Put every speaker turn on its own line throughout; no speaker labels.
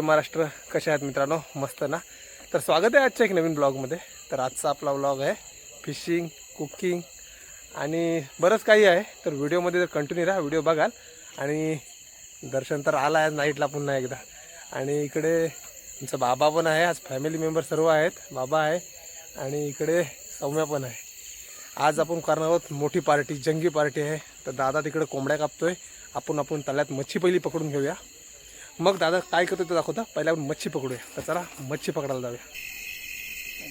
जय महाराष्ट्र. कसे आहेत मित्रांनो? मस्त ना? तर स्वागत आहे आजच्या एक नवीन ब्लॉगमध्ये. तर आजचा आपला ब्लॉग आहे फिशिंग कुकिंग आणि बरंच काही आहे. तर व्हिडिओमध्ये जर कंटिन्यू राहा व्हिडिओ बघाल. आणि दर्शन तर आला आहे नाईटला पुन्हा एकदा. आणि इकडे आमचा बाबा पण आहे. आज फॅमिली मेंबर सर्व आहेत. बाबा आहे आणि इकडे सौम्या पण आहे. आज आपण करणार आहोत मोठी पार्टी जंगी पार्टी आहे. तर दादा तिकडे कोंबड्या कापतोय. आपण आपण तल्यात मच्छी पहिली पकडून घेऊया. मग दादा काय करतो ते दाखवता? पहिला आपण मच्छी पकडूया. तर चला मच्छी पकडायला जाऊया.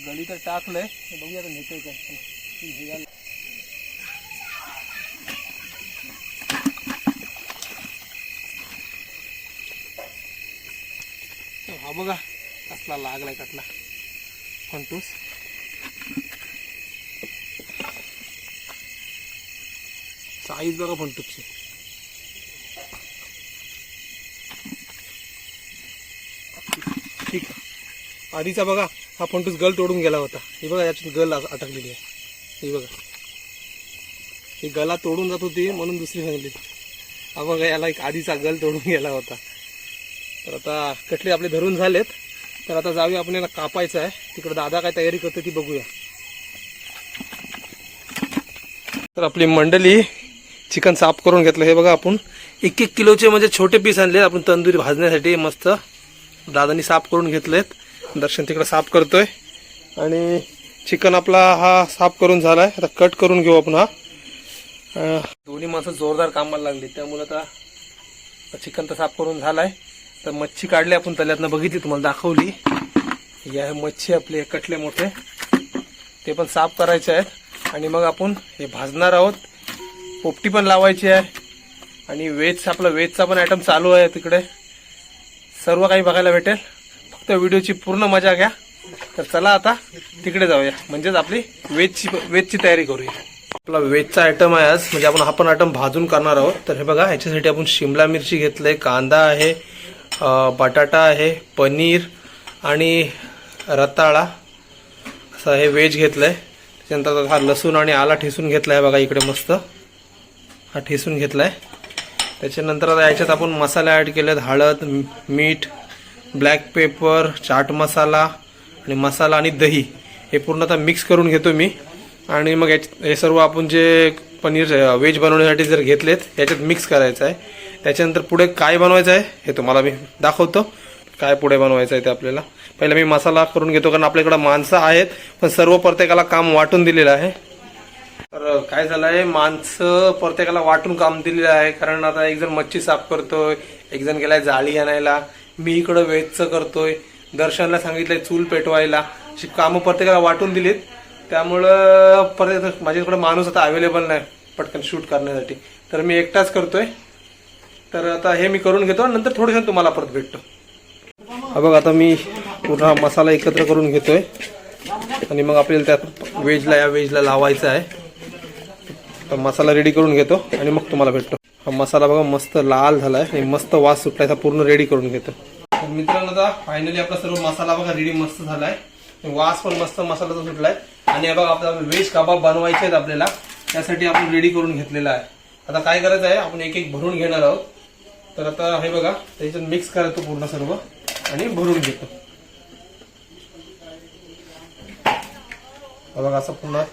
गळी तर टाकलंय. बघूया आता नेतोय काय. हा बघा कसला लागलाय कटला. फंटूस साईज बघा फंटूसची ठीक आधीचा बघा हा फंटूस गल तोडून गेला होता. हे बघा याच्यात गल अटकलेली आहे. हे बघा. ही गला तोडून जात होती म्हणून दुसरी सांगली. हा बघा याला एक आधीचा गल तोडून गेला होता. तर आता कटले आपले धरून झालेत. तर आता जाऊया आपण याला कापायचं आहे. तिकडे दादा काय तयारी करते ती बघूया. तर आपली मंडळी चिकन साफ करून घेतलं. हे बघा आपण एक एक किलोचे म्हणजे छोटे पीस आणले. आपण तंदुरी भाजण्यासाठी मस्त दादानी साफ करून घेतलेत. दर्शन तिकडे साफ करतोय. आणि चिकन आपला हा साफ करून झालाय. आता कट करून घेऊ आपण हा. दोन्ही माणसं जोरदार कामाला लागली. त्यामुळे आता चिकन तर साफ करून झालाय. तर मच्छी काढली आपण तल्यातनं बघितली तुम्हाला दाखवली. या आहे मच्छी आपले कटले मोठे. ते पण साफ करायचे आहेत. आणि मग आपण हे भाजणार आहोत. पोपटी पण लावायची आहे. आणि वेज आपला वेजचा पण आयटम चालू आहे तिकडे. सर्व काही बघायला भेटेल. फक्त व्हिडिओची पूर्ण मजा घ्या. तर चला आता तिकडे जाऊया. म्हणजेच आपली वेजची वेजची तयारी करूया. आपला वेजचा आयटम आहे आज. म्हणजे आपण हा पण आयटम भाजून करणार आहोत. तर हे बघा ह्याच्यासाठी आपण शिमला मिरची घेतलंय कांदा आहे बटाटा आहे पनीर आणि रताळा. असं हे वेज घेतलंय. त्याच्यानंतर हा लसूण आणि आला ठेसून घेतलाय. बघा इकडे मस्त. हा ठेसून घेतलाय. त्याच्यानंतर आता याच्यात आपण मसाले ॲड केलेत. हळद मीठ ब्लॅक पेपर चाट मसाला आणि मसाला आणि दही. हे पूर्ण आता मिक्स करून घेतो मी. आणि मग याच- हे सर्व आपण जे पनीर व्हेज बनवण्यासाठी जर घेतलेत याच्यात मिक्स करायचं आहे. त्याच्यानंतर पुढे काय बनवायचं आहे हे तुम्हाला मी दाखवतो. काय पुढे बनवायचं आहे ते आपल्याला. पहिला मी मसाला करून घेतो कारण आपल्याकडं माणसं आहेत पण सर्व प्रत्येकाला काम वाटून दिलेलं आहे. तर काय झालंय? माणसं प्रत्येकाला वाटून काम दिलेलं आहे. कारण आता एक जण मच्छी साफ करतोय एक जण गेलाय जाळी आणायला. मी इकडं वेजचं करतोय. दर्शनला सांगितलंय चूल पेटवायला. अशी कामं प्रत्येकाला वाटून दिलीत. त्यामुळं परत माझ्याकडे माणूस आता अवेलेबल नाही पटकन शूट करण्यासाठी. तर मी एकटाच करतोय. तर आता हे मी करून घेतो आणि नंतर थोडंसं तुम्हाला परत भेटतो. हा बघ आता मी पूर्ण मसाला एकत्र करून घेतोय. आणि मग आपल्याला त्या वेजला या वेजला लावायचं आहे. तर मसाला रेडी करून घेतो आणि मग तुम्हाला भेटतो. हा मसाला बघा मस्त लाल झालाय आणि मस्त वास सुटलायचा पूर्ण रेडी करून घेतो. तर मित्रांनो आता फायनली आपला सर्व मसाला बघा रेडी मस्त झालाय. वास पण मस्त मसाल्याचा सुटलाय. आणि बघा आपला व्हेज कबाब बनवायचे आहेत आपल्याला. त्यासाठी आपण रेडी करून घेतलेला आहे. आता काय करायचं आहे आपण एक एक भरून घेणार आहोत. तर आता हे बघा त्याच्यात मिक्स करायचं पूर्ण सर्व आणि भरून घेतो. बघा असं पुन्हा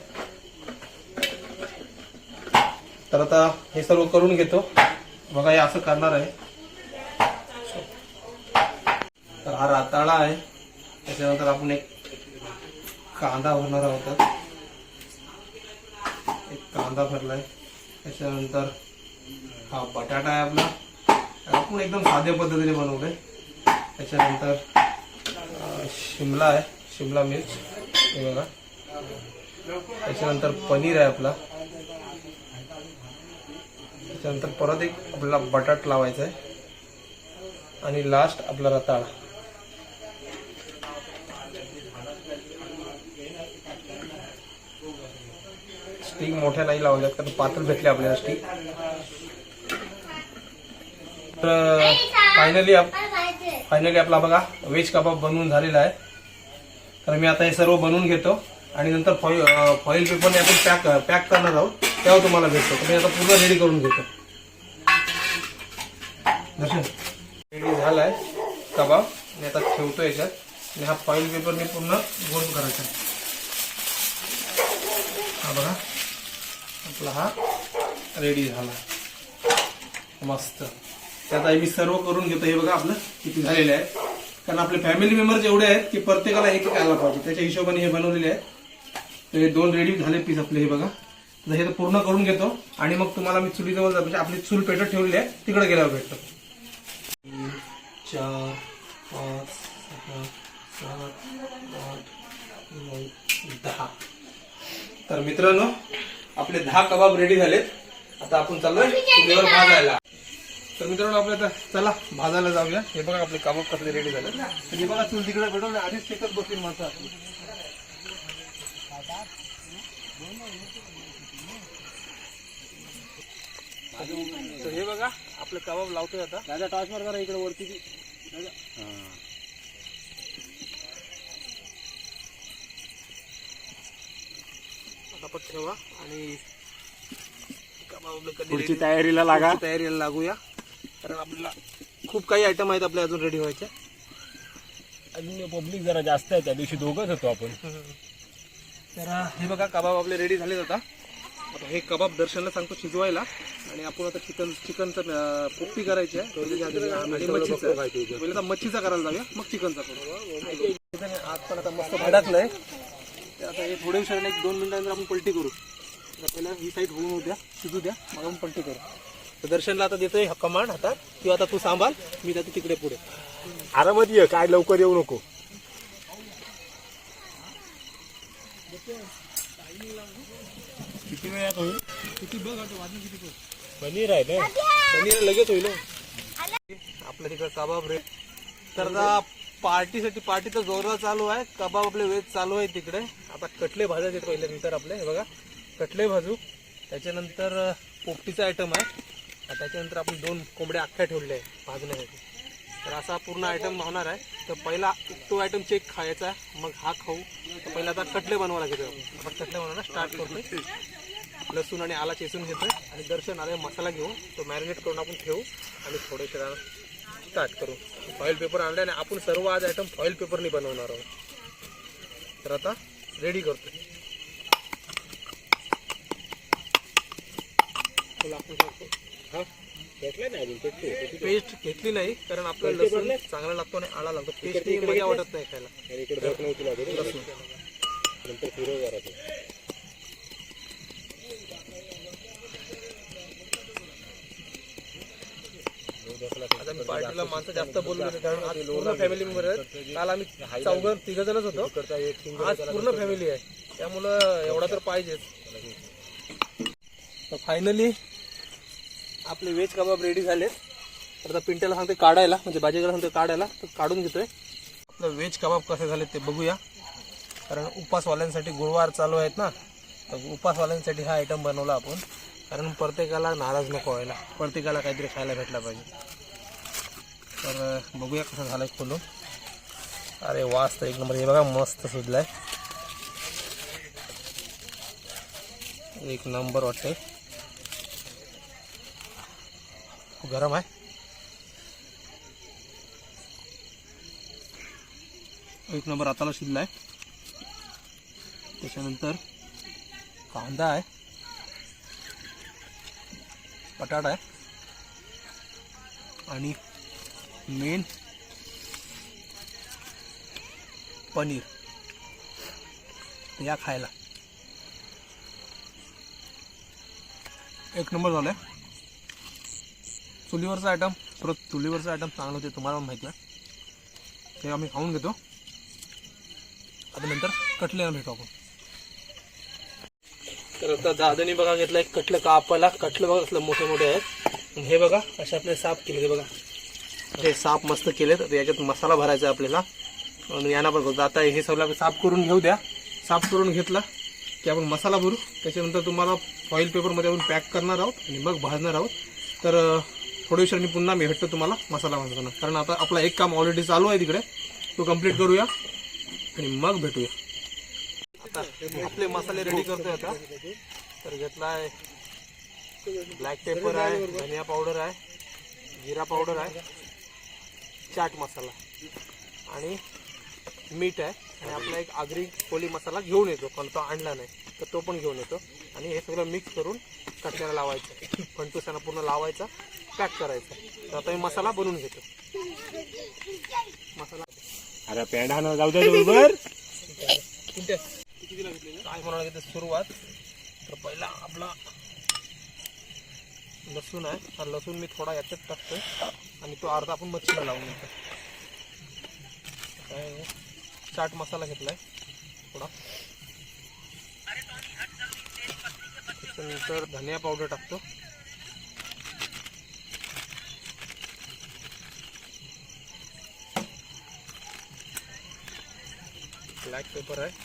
तर आता हे सर्व करून घेतो. बघा हे असं करणार आहे. तर हा राताळा आहे. त्याच्यानंतर आपण एक कांदा भरणार आहोत एक कांदा भरलाय. त्याच्यानंतर हा बटाटा आहे आपला. आपण एकदम साध्या पद्धतीने बनवलंय. त्याच्यानंतर शिमला आहे. शिमला मिर्च. हे बघा. त्याच्यानंतर पनीर आहे आपला. त्याच्यानंतर परत एक आपल्याला बटाट लावायचा आहे. आणि लास्ट आपला रताळा. स्टिक मोठ्या नाही लावल्यात कारण पातळ भेटले आपल्याला स्टिक. तर फायनली फायनली आपला बघा व्हेज कबाब बनवून झालेला आहे. तर मी आता हे सर्व बनवून घेतो. आणि नंतर फॉईल फॉईल पेपरने आपण पॅक पॅक करणार आहोत. तेव्हा तुम्हाला भेटतो. मी आता पूर्ण रेडी करून घेतो. रेडी झालाय कबाब. मी आता ठेवतो याच्यात. आणि हा फॉईल पेपरने पूर्ण गोल करायचा हा बघा. आपला हा रेडी झाला. मस्त. त्यात मी सर्व करून घेतो. हे बघा आपलं किती झालेलं आहे. कारण आपले फॅमिली मेंबर्स एवढे आहेत की प्रत्येकाला एक एक आला पाहिजे. त्याच्या हिशोबाने हे बनवलेले आहे. तर हे दोन रेडी झाले पीस आपले हे बघा. हे तर पूर्ण करून घेतो. आणि मग तुम्हाला मी चुलीजवळ जा- म्हणजे आपली चूल पेटत ठेवलेली आहे. तिकडे गेल्यावर भेटतो. तीन चार पाच सहा सात आठ नऊ दहा. तर मित्रांनो आपले दहा कबाब रेडी झालेत. आता आपण चाललोय चुलीवर भाजायला. तर मित्रांनो आपल्या आता चला भाजायला जाऊया. हे बघा आपले कबाब कसले रेडी झाले हे बघा चूल तिकडे भेटवले आधीच शेकत बसतील माणसं तर हे बघा आपलं कबाब लावतोय आता.
दादा टॉर्च मार करा इकडे वरती
पटापट ठेवा आणि कबाब कधी
पुढची तयारीला लागा.
तयारीला लागूया. कारण आपल्याला खूप काही आयटम आहेत आपल्या अजून रेडी व्हायचे
अजून पब्लिक जरा जास्त आहे त्या दिवशी दोघच होतो आपण.
तर हे बघा कबाब आपले रेडी झालेत आता. आता हे कबाब दर्शनला सांगतो शिजवायला. आणि आपण आता चिकन चिकनचं पोपटी करायची आहे. आणि मच्छीचं पहिले आता मच्छीचा करायला जाऊया. मग चिकनचा करू. आत पण आता मस्त भडकलंय ते आता हे थोड्या विषयाने एक दोन मिनिटांनंतर आपण पलटी करू. आता पहिला ही साईड होऊन होऊ द्या शिजू द्या. मग आपण पलटी करू. तर दर्शनला आता देतोय कमांड हातात किंवा आता तू सांभाळ मी जातो तिकडे पुढे.
आरामात ये काय लवकर येऊ नको. किती होईल
किती बघ आता वाजून किती
पनीर आहे ना?
पनीर लगेच होईल हो. आपल्या तिकडे कबाब रे. तर आता पार्टीसाठी पार्टी तर जोरदार चालू आहे. कबाब आपले वेज चालू आहे तिकडे. आता कटले भाजायचे पहिले नंतर आपले हे बघा. कटले भाजू. त्याच्यानंतर पोपटीचा आयटम आहे. त्याच्यानंतर आपण दोन कोंबड्या अख्ख्या ठेवल्या आहे भाजण्यासाठी. तर असा पूर्ण आयटम होणार आहे. तर पहिला तो आयटम चेक खायचा मग हा खाऊ. पहिला आता कटले बनवा लागेल आपण कटले बनवायला स्टार्ट करतोय. लसूण आणि आला चेचून घेतोय. आणि दर्शन आले मसाला घेऊन तो मॅरिनेट करून आपण ठेवू आणि थोडेसे स्टार्ट करू. फॉईल पेपर आणले आणि आपण सर्व आज आयटम फॉईल पेपरनी बनवणार आहोत. तर आता रेडी करतो. हा? पेस्ट घेतली नाही कारण आपल्याला लसूण चांगला लागतो आणि आला लागतो. पेस्ट मजा वाटत नाही खायला. लसूण.
नंतर
माणसं जास्त बोललो नाही कारण आज पूर्ण फॅमिली मेंबर आहेत. काल आम्ही चौघ तिघ जणच होतो. आज पूर्ण फॅमिली आहे. त्यामुळं एवढा तर पाहिजेच. तर फायनली आपले व्हेज कबाब रेडी झाले तर आता पिंट्याला सांगते काढायला म्हणजे भाजीला सांगते काढायला तर काढून घेतोय. आपलं व्हेज कबाब कसे झाले ते बघूया. कारण उपासवाल्यांसाठी गुरुवार चालू आहेत ना. तर उपासवाल्यांसाठी हा आयटम बनवला आपण. कारण प्रत्येकाला नाराज नको व्हायला. प्रत्येकाला काहीतरी खायला भेटला पाहिजे. तर बघूया कसं झालं आहे खोलून. अरे वास तर एक नंबर. हे बघा मस्त सुजलाय. एक नंबर वाटते खूप गरम आहे. एक नंबर आताला शिजलाय. त्याच्यानंतर कांदा आहे. बटाटा आहे. आणि मेन पनीर या खायला. एक नंबर झालाय. चुलीवरचा आयटम परत चुलीवरचा आयटम चांगलं होते तुम्हाला माहिती आहे. ते आम्ही खाऊन घेतो. आता नंतर कटलेला भेटू आपण. तर आता दादानी बघा घेतलं एक कटलं कापाला कटलं बघा असलं मोठे मोठे आहेत हे बघा असे आपले साफ केले ते बघा. हे साफ मस्त केलेत. तर याच्यात मसाला भरायचा आहे आपल्याला. आणि यांना पण करतो आता हे सगळं साफ करून घेऊ द्या. साफ करून घेतला की आपण मसाला भरू. त्याच्यानंतर तुम्हाला फॉईल पेपरमध्ये आपण पॅक करणार आहोत आणि मग भाजणार आहोत. तर थोड्या दिवसांनी पुन्हा मी भेटतो तुम्हाला मसाला भाजताना. कारण आता आपला एक काम ऑलरेडी चालू आहे तिकडे. तो कंप्लीट करूया आणि मग भेटूया. आता आपले मसाले रेडी करतोय आता. तर घेतलाय ब्लॅक पेपर आहे धनिया पावडर आहे जिरा पावडर आहे. चाट मसाला. आणि मीठ आहे. आणि आपला एक आगरी कोली मसाला घेऊन येतो. पण तो आणला नाही तर तो पण घेऊन येतो. आणि हे सगळं मिक्स करून कटक्याला लावायचं. फंटुसाना पूर्ण लावायचा पॅक करायचा. तर आता मी मसाला बनवून घेतो. मसाला.
अरे पेंडा ना जाऊ दे बरोबर
काय तर सुरुवात? तर पहिला आपला लसूण आहे. हा लसूण मी थोडा याच्यात टाकतोय. आणि तो अर्धा आपण मच्छीला लावून घेतो काय चाट मसाला घेतलाय. थोडा. त्याच्यानंतर धनिया पावडर टाकतो. ब्लॅक पेपर आहे.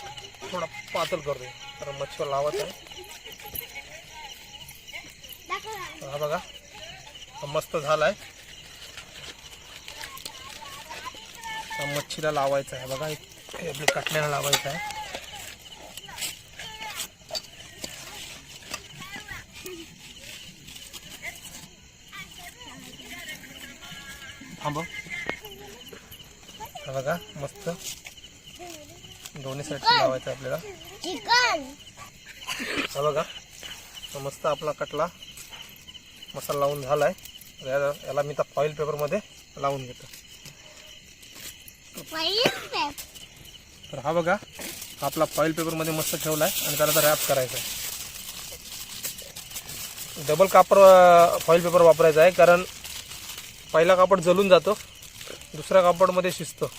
थोडा पातळ करतो. कारण मच्छर लावायचा आहे. हा बघा. हा मस्त झालाय. हा मच्छीला लावायचा आहे. बघा एक- कटण्याला लावायचा आहे. थांब हा बघा मस्त. दोन्ही साईड लावायचं आहे आपल्याला. हा बघा. मस्त आपला कटला. मसाला लावून झालाय. या- याला मी तर फॉईल पेपरमध्ये लावून घेतो. तर हा बघा. हा आपला फॉईल पेपरमध्ये मस्त ठेवलाय आणि त्याला तर रॅप करायचा आहे. डबल कापड फॉईल पेपर वापरायचा आहे. कारण पहिला कापड जलून जातो. दुसऱ्या कापडमध्ये शिजतो.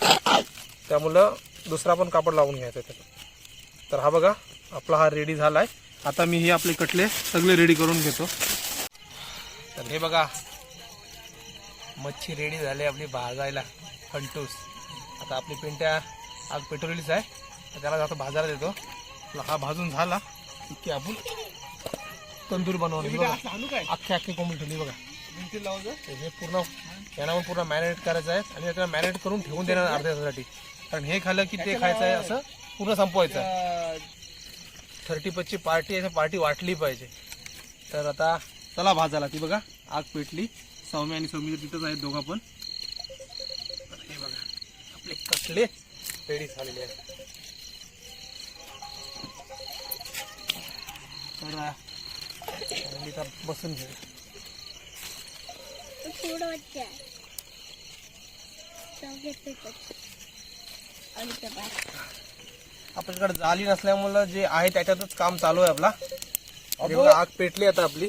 त्यामुळं दुसरा पण कापड लावून घ्यायचा आहे तर हा बघा आपला हा रेडी झाला आहे आता मी हे आपले कटले सगळे रेडी करून घेतो. तर हे बघा मच्छी रेडी झाली आपली भाजायला. फंटूस आता आपली पेंट्या आग पेट्रोलीच आहे. त्याला आता भाजायला देतो. हा भाजून झाला. की आपण तंदूर बनवून अख्खे अख्खे कोंबडी ठेवली बघा. हे पूर्ण यांना पण पूर्ण मॅरिनेट करायचं आहे. आणि त्याला मॅरिनेट करून ठेवून देणार अर्ध्या तासासाठी. कारण हे खाल्लं की ते खायचं आहे असं पूर्ण संपवायचं थर्टी पच्ची पार्टी आहे पार्टी वाटली पाहिजे. तर आता चला भाजायला ती बघा आग पेटली. सौम्य आणि सौम्य तिथंच आहेत दोघा पण. तर हे बघा आपले कटले रेडी झालेले आहेत. तर बसून घेऊ.
थोडं वाटतं. चौघे पेपर. आणि ते बाय.
आपल्याकडे जाली नसल्यामुळं जे आहे त्याच्यातच काम चालू आहे आपला. हे बघा आग पेटली आता आपली.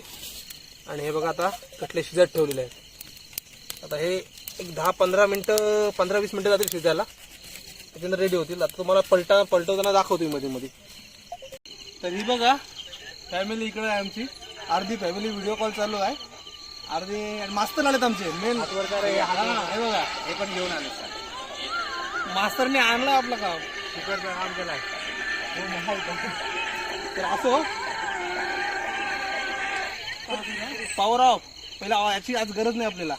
आणि हे बघा आता कटले शिजत ठेवलेले आहेत. आता हे एक दहा पंधरा मिनिटं पंधरा वीस मिनिटं जातील शिजायला. त्याच्यानंतर रेडी होतील. आता तुम्हाला पलटा पलटवताना दाखवतो मध्ये मध्ये तर ही बघा फॅमिली इकडे आहे आमची. अर्धी फॅमिली व्हिडिओ कॉल चालू आहे. अर्धी मास्तर आलेत आमचे मेन हे बघा
हे पण घेऊन आले.
मास्तरने आणलं आपलं काम
तिकडचं काम केलाय.
तर असो पॉवर ऑफ पहिला याची आज गरज नाही आपल्याला.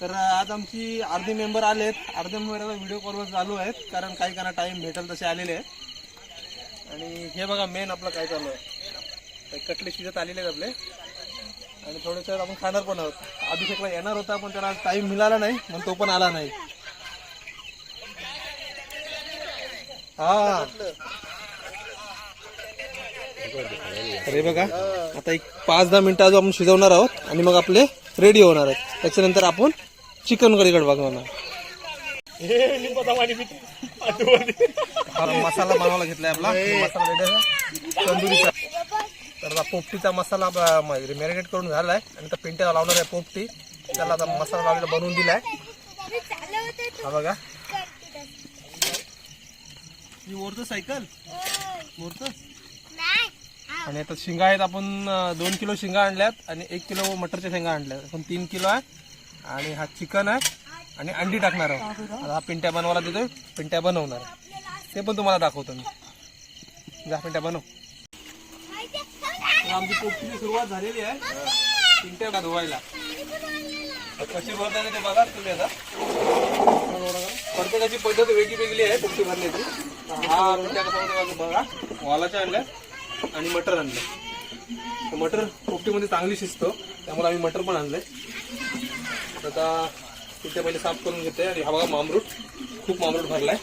तर आज आमची अर्धे मेंबर आलेत. अर्धे मेंबर आता व्हिडिओ कॉलवर चालू आहेत. कारण काही काना टाइम भेटेल तसे आलेले आहेत. आणि हे बघा मेन आपलं काय चालू आहे. काही कटले शिजत आलेले आहेत आपले. आणि थोडेसे आपण खाणार पण आहोत. अभिषेकला येणार होता पण त्याला टाइम मिळाला नाही. म्हणून तो पण आला नाही. हा. अरे बघा आता एक पाच दहा मिनिटं अजून आपण शिजवणार आहोत आणि मग आपले रेडी होणार आहेत. त्याच्यानंतर आपण चिकन कढीकडे बघणार मसाला बनवायला घेतलाय आपला. मसाला रेडी आहे. तंदुरीचा. तर आता पोपटीचा मसाला मॅरिनेट करून झालाय. आणि त्या पिंट्याला लावणार आहे पोपटी. त्याला आता मसाला लावलेला बनवून दिलाय. हा बघा. ही ओरतं सायकल.
हा.
आणि आता शिंगा आहेत आपण दोन किलो शिंगा आणल्यात आणि एक किलो मटरच्या शेंगा आणल्यात. आपण तीन किलो आहे आणि हा चिकन आहे आणि अंडी टाकणार आहोत. आता हा पिंट्या बनवायला देतोय पिंट्या बनवणार आहे. ते पण तुम्हाला दाखवतो मी. जा पिंट्या बनव. आमची पोपटीची सुरुवात झालेली आहे. पिंट्या का धुवायला कशी भरताना ते बघा तुम्ही आता. प्रत्येकाची पद्धत वेगळी वेगळी आहे पोपटी भरण्याची हा कसा होते बघा. वालाच्या आणल्या आणि मटर आणलं. तर मटर पोपटीमध्ये चांगली शिजतो त्यामुळे आम्ही मटर पण आणलंय तर आता तिथे पहिले साफ करून घेते आणि हा बघा मामरूट. खूप मामरूट भरलाय.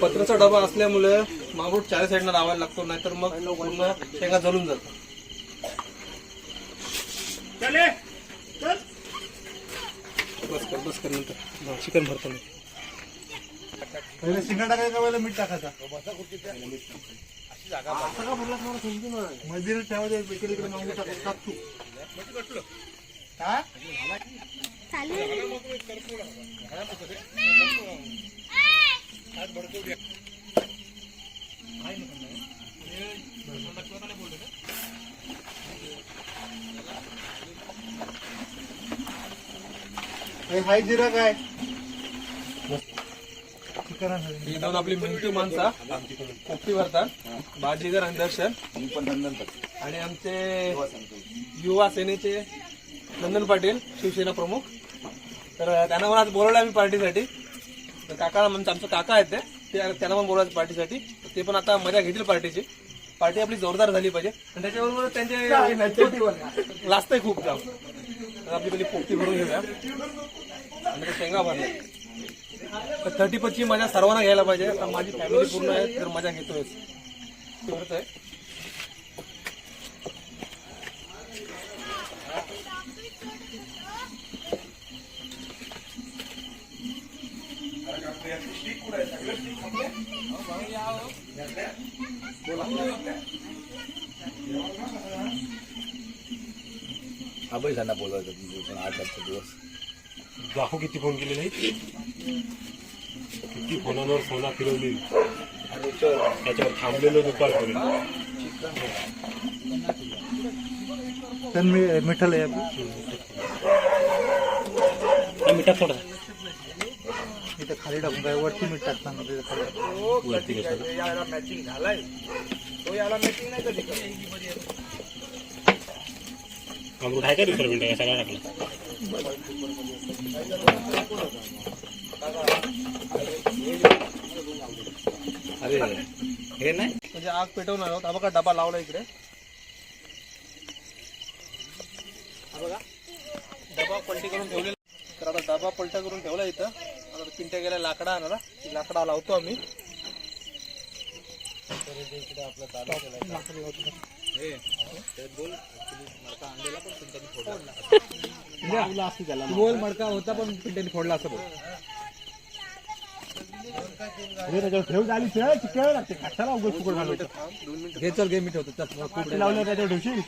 पत्राचा डबा असल्यामुळे मामरूट चारी साईडला लावायला लागतो नाहीतर मग पूर्ण शेंगा जळून जातो बस कर बस कर नंतर. चिकन भरतो मी.
पहिले शिंगा टाकायचा पहिला मीठ टाकायचा? मध्ये ठेवायचं इकडे इकडे मागून टाकायचं टाक तू. हाय जिरा काय? चिकन
ही दोन आपली मिंटू माणसा पोपटी भरतात बाजीगर आणि दर्शन. आणि आमचे युवा सेनेचे नंदन पाटील शिवसेना प्रमुख. तर त्यांना पण आज बोलवलं आम्ही पार्टीसाठी. तर काका म्हणजे आमचं काका आहेत ते ते त्यांना पण बोलवायचं पार्टीसाठी. ते पण आता मजा घेतील पार्टीची. पार्टी आपली जोरदार झाली पाहिजे. आणि त्याच्याबरोबर त्यांचे लाजतंय खूप जाऊ तर आपली पहिली पोपटी भरून घेऊया. आणि शेंगा भरल्या. तर थर्टी ची मजा सर्वांना घ्यायला पाहिजे. आता माझी फॅमिली पूर्ण आहे तर मजा घेतोय. तेवढंच आहे.
अभयसांना बोलवायचं आठ आजचा दिवस.
दाखव किती फोन केले नाही किती फोनांवर फोना फिरवली. त्याच्यावर थांबलेलो दुपारपर्यंत.
तर मी मिठाला आहे आपलं.
मिठा थोडा
इथं खाली टाकून काय वरती मीठ टाकताना तिथं खाली
वरती
मॅचिंग झालाय. तो याला मॅचिंग नाही कधी
आहे का दुसरं मिनिट सगळा टाकला
अरे हे नाही?
म्हणजे आग पेटवणार आहोत. हा बघा डबा लावला इकडे. बघा. डबा पलटी करून ठेवलेला तर आता डबा पलटा करून ठेवला इथं. आता पिंट्या गेल्या लाकडा आणायला. ती लाकडा लावतो आम्ही. बोल मडका होता पण पिंट्याने फोडला असं बोल.
त्याच्यावर ठेव झाली चिकन लागते? कशाला उगाच फुकट घालवतो
घे चल घे मी ठेवतो
पोपटी लावलं त्याच्यावर ठेवशील?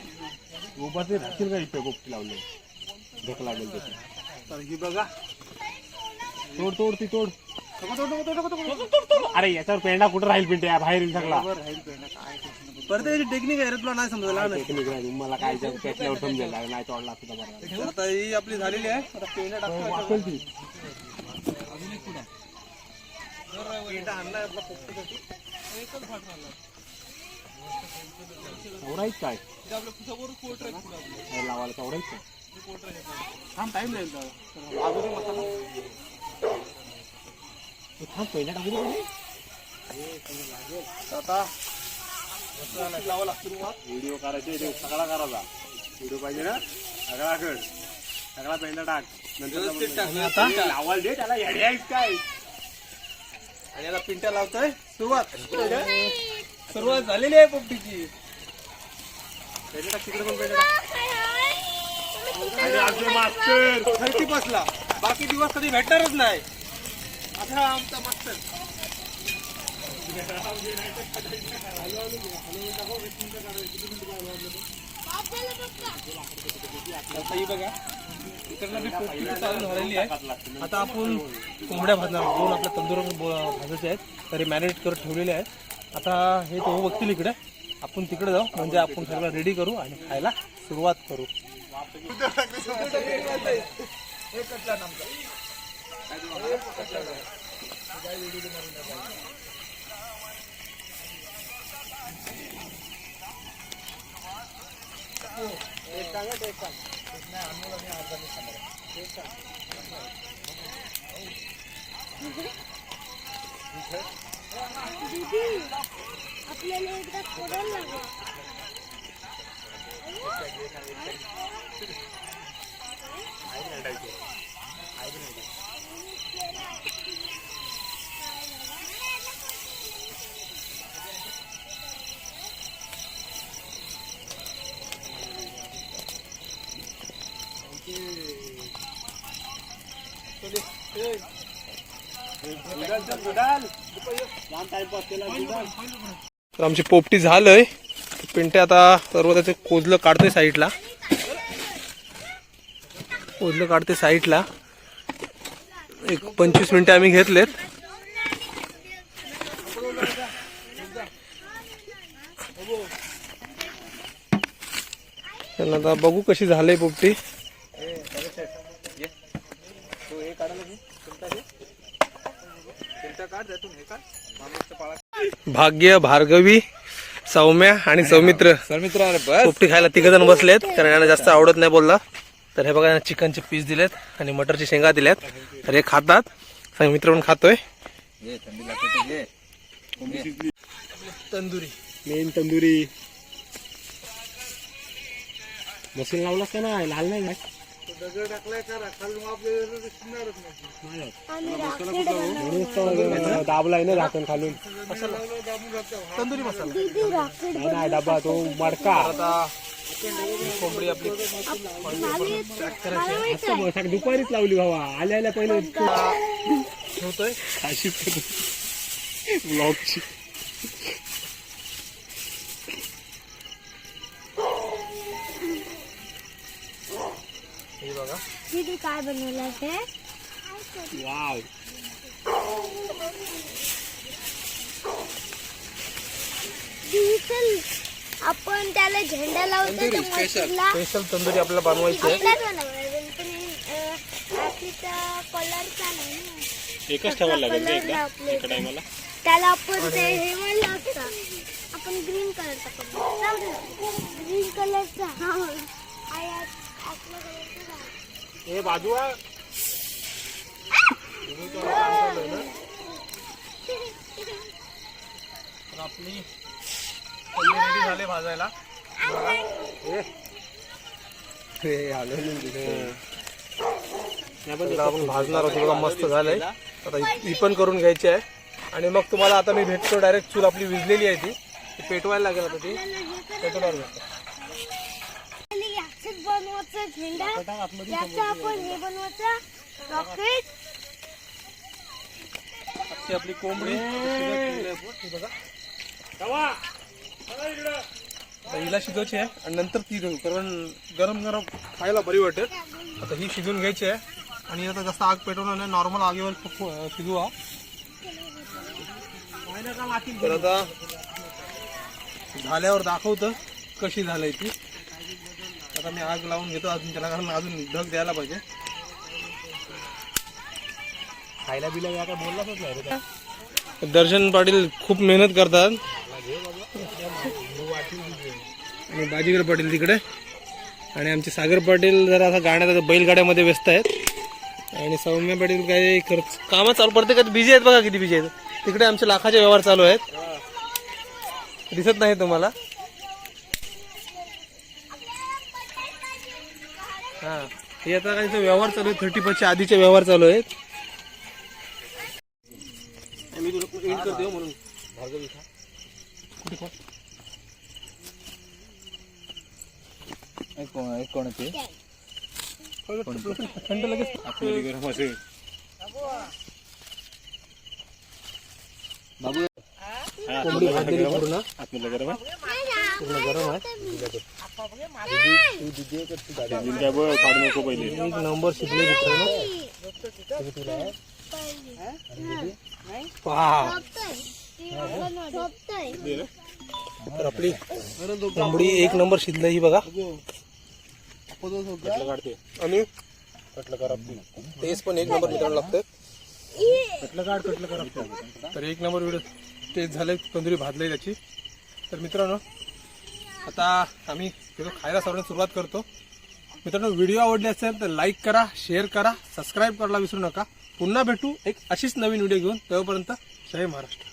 उभा ते राहशील का इथे पोपटी लावले? धोक लागेल त्याची.
तर ही बघा.
तोड तोड ती तोड. अरे याच्यावर पेंडा कुठं राहील पिंट्या? बाहेर येईल सगळा.
परत याची टेक्निक आहे रे तुला नाही समजला नाही
टेक्निक राहील मला काय त्याच्यावर समजेल नाही तोडला असता बरं
तर आता ही आपली झालेली आहे. आता पेंडा टाकतो
वाकेल ती
पेंडा आणलाय आपला पोपटीसाठी एकच फाट आणला
चौराईच काय?
आहे.
हे लावायला चौराईच काय?
थांब टाइम लागेल अजून मसाला?
हे थांब टाकू दे.
आता लावा लागतो रुमात.
व्हिडिओ करायचे सगळा करायचा. व्हिडिओ पाहिजे ना? सगळा कर. सगळा पेंडा टाक. नंतर लावाल दे त्याला येडे आहेस काय?
आणि याला पिंट्या लावतोय. सुरुवात. सुरुवात झालेली आहे पोपटीची. टाक, तिकडे पण टाक.
आणि मास्तर.
थर्टी बसला. बाकी दिवस कधी भेटणारच नाही. असा आमचा मास्टर आता ही बघा. इकडनं चालू झालेली आहे. आता आपण कोंबड्या भाजणार दोन आपल्या तंदूर भाजायचे आहेत. तरी मॅरिनेट करून ठेवलेले आहेत. आता हे तो बघतील इकडे. आपण तिकडे जाऊ. म्हणजे आपण सगळं रेडी करू आणि खायला सुरुवात करू.
दीदी आपल्याला एकदा फोडायला लागला
तर आमची पोपटी झालंय. पिंटे आता सर्व त्याचे कोजलं काढते साईडला. कोजलं काढते साईडला. एक पंचवीस मिनिटं आम्ही घेतलेत. त्यांना आता बघू कशी झालंय पोपटी. भाग्य भार्गवी सौम्या आणि सौमित्र.
मित्र अरे बस.
पोपटी खायला तिघ जण बसलेत कारण यांना जास्त आवडत नाही बोलला. तर हे बघा चिकनचे पीस दिलेत आणि मटरची शेंगा दिल्यात तर हे खातात. सौमित्र पण खातोय. तंदुरी
मेन तंदुरी. मशीन लावलास का नाही? लाल नाही ना
आम्ही राकेट बनवतो
म्हणूनच तो दाबलाय ना झाकण खालून.
तंदुरी मसाला.
नाही, नाही डबा तो मडका.
कोंबडी आपली
दुपारीच लावली भावा. आल्या आल्या पहिले
ठेवतोय.
ब्लॉगची
बघा.
दीदी काय बनवलं ते
वाव
आपण त्याला झेंडा लावतो
स्पेशल तंदुरी आपल्याला बनवायची आहे.
बनवायचं पण कलरचा नाही ना.
एकच ठेवायला लागेल का
कलर
एकदा?
आपले
एका टायमाला
त्याला आपण ते हे म्हणलं आपण ग्रीन कलरचा कलर ग्रीन कलरचा हा.
हे बाजू
आपली झाले भाजायला. आपण भाजणार आहोत बघा मस्त झालंय. आता ही- पण करून घ्यायची आहे. आणि मग तुम्हाला आता मी भेटतो डायरेक्ट चूल आपली विजलेली आहे ती. ती पेटवायला लागेल आता ती. पेटवणार भेटतो
झेंडा याचं आपण हे बनवायचं रॉकेट
ही आपली कोंबडी. ही हिला शिजवायची आहे आणि नंतर ती देऊ कारण गरम गरम खायला बरी वाटेल. आता ही शिजवून घ्यायची आहे. आणि आता जास्त आग पेटवणार नाही नॉर्मल आगीवर शिजवा. तर आता झाल्यावर दाखवतं कशी झालंय ती. आता मी आग लावून घेतो अजून त्याला कारण अजून ढग द्यायला पाहिजे.
खायला बिला या काय बोललाच नाही रे
दर्शन पाटील खूप मेहनत करतात. आणि बाजीगर पाटील तिकडे. आणि आमचे सागर पाटील जरा आता गाण्यात बैलगाड्यामध्ये व्यस्त आहेत. आणि सौम्य पाटील काय करत कामं चालू पडते का? बिझी आहेत बघा किती बिझी आहेत. तिकडे आमचे लाखाचे व्यवहार चालू आहेत. दिसत नाही तुम्हाला? हा. हे आता व्यवहार चालू आहेत थर्टी च्या आधीचे व्यवहार चालू आहेत. मी तुला एंड करते हो म्हणून. भार्गवी खा. कुठे खा?
एक कोण एक कोण आहे ते?
थंड लगेच
बाबू
कोंबडी भाजलेली पूर्ण.
गरम आहे?
पूर्ण गरम आहे.
दिदी काय बघ काढू नको पहिले
एक नंबर शिकले मित्रांनो पहा तर आपली कोंबडी एक नंबर शिजलं ही बघा.
काढते.
आणि?
कटलं करा
टेस्ट पण एक नंबर मित्रांनो लागतं
कटलं काढ कटलं करा
तर एक नंबर व्हिडिओ. टेस्ट झालं तंदुरी भाजलं आहे त्याची. तर मित्रांनो आता आम्ही त्याचं खायला सर्वांना सुरुवात करतो. मित्रांनो व्हिडिओ आवडले असेल तर लाईक करा शेअर करा सबस्क्राईब करायला विसरू नका. पुन्हा भेटू एक अशीच नवीन व्हिडिओ घेऊन. तेव्हापर्यंत जय महाराष्ट्र.